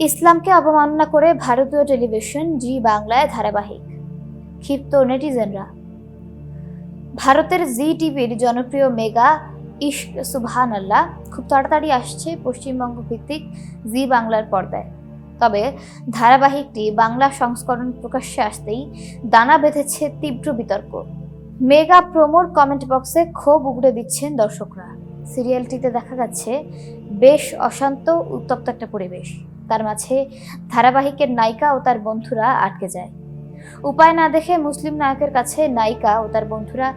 ইসলামকে অবমাননা করে ভারতীয় টেলিভিশন জি বাংলায় ধারাবাহিক। ক্ষিপ্ত নেটিজেনরা। ভারতের জি টিভির জনপ্রিয় মেগা ইশক সুবহান আল্লাহ খুব তাড়াতাড়ি আসছে পশ্চিমবঙ্গ ভিত্তিক জি বাংলার পর্দায়। তবে ধারাবাহিকটি বাংলা সংস্করণ প্রকাশ্যে আসতেই দানা বেঁধেছে তীব্র বিতর্ক। মেগা প্রোমোর কমেন্ট বক্সে ক্ষোভ উগড়ে দিচ্ছেন দর্শকরা। সিরিয়ালটিতে দেখা যাচ্ছে বেশ অশান্ত, উত্তপ্ত একটা পরিবেশ। তার মাঝে ধারাবাহিকের নায়িকা ও তার বন্ধুরা আটকে যায়। উপায় না দেখে মুসলিম নায়কের কাছে নায়িকা ও তার বন্ধুরা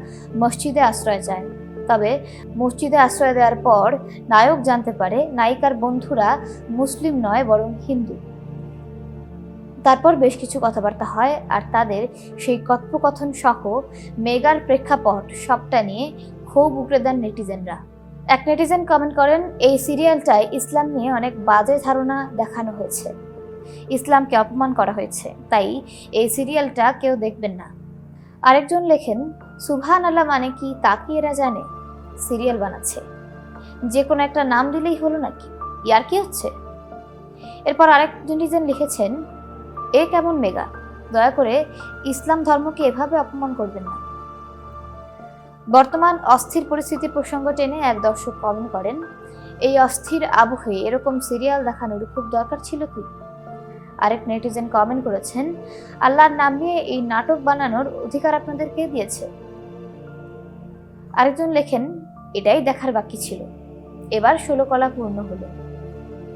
মসজিদে আশ্রয় যায় তবে মসজিদে আশ্রয় দেওয়ার পর নায়ক জানতে পারে নায়িকার বন্ধুরা মুসলিম নয়, বরং হিন্দু। তারপর বেশ কিছু কথাবার্তা হয় আর তাদের সেই কথোপকথন সহ মেগার প্রেক্ষাপট সবটা নিয়ে ক্ষোভ উগড়ে দেন নেটিজেনরা। এক নেটিজেন কমেন্ট করেন, এই সিরিয়ালটায় ইসলাম নিয়ে অনেক বাজে ধারণা দেখানো হয়েছে। ইসলামকে অপমান করা হয়েছে। তাই এই সিরিয়ালটা কেউ দেখবেন না। আরেকজন লেখেন সুবহান আল্লাহ মানে কি তা কি এরা জানে? সিরিয়াল বানাচ্ছে। যে কোনো একটা নাম দিলেই হলো নাকি? ইয়ার কি হচ্ছে? এরপর আরেক নেটিজেন লিখেছেন, এ কেমন মেগা? দয়া করে ইসলাম ধর্মকে এভাবে অপমান করবেন না। বর্তমান অস্থির পরিস্থিতির প্রসঙ্গ টেনে এক দর্শক কমেন্ট করেন, এই অস্থির আবহে এরকম সিরিয়াল দেখানোর খুব দরকার ছিল কি? আরেক নেটিজেন কমেন্ট করেছেন, আল্লাহর নাম নিয়ে এই নাটক বানানোর অধিকার আপনাদের কে দিয়েছে? আরেকজন লেখেন, এটাই দেখার বাকি ছিল। এবার ষোলো কলা পূর্ণ হলো।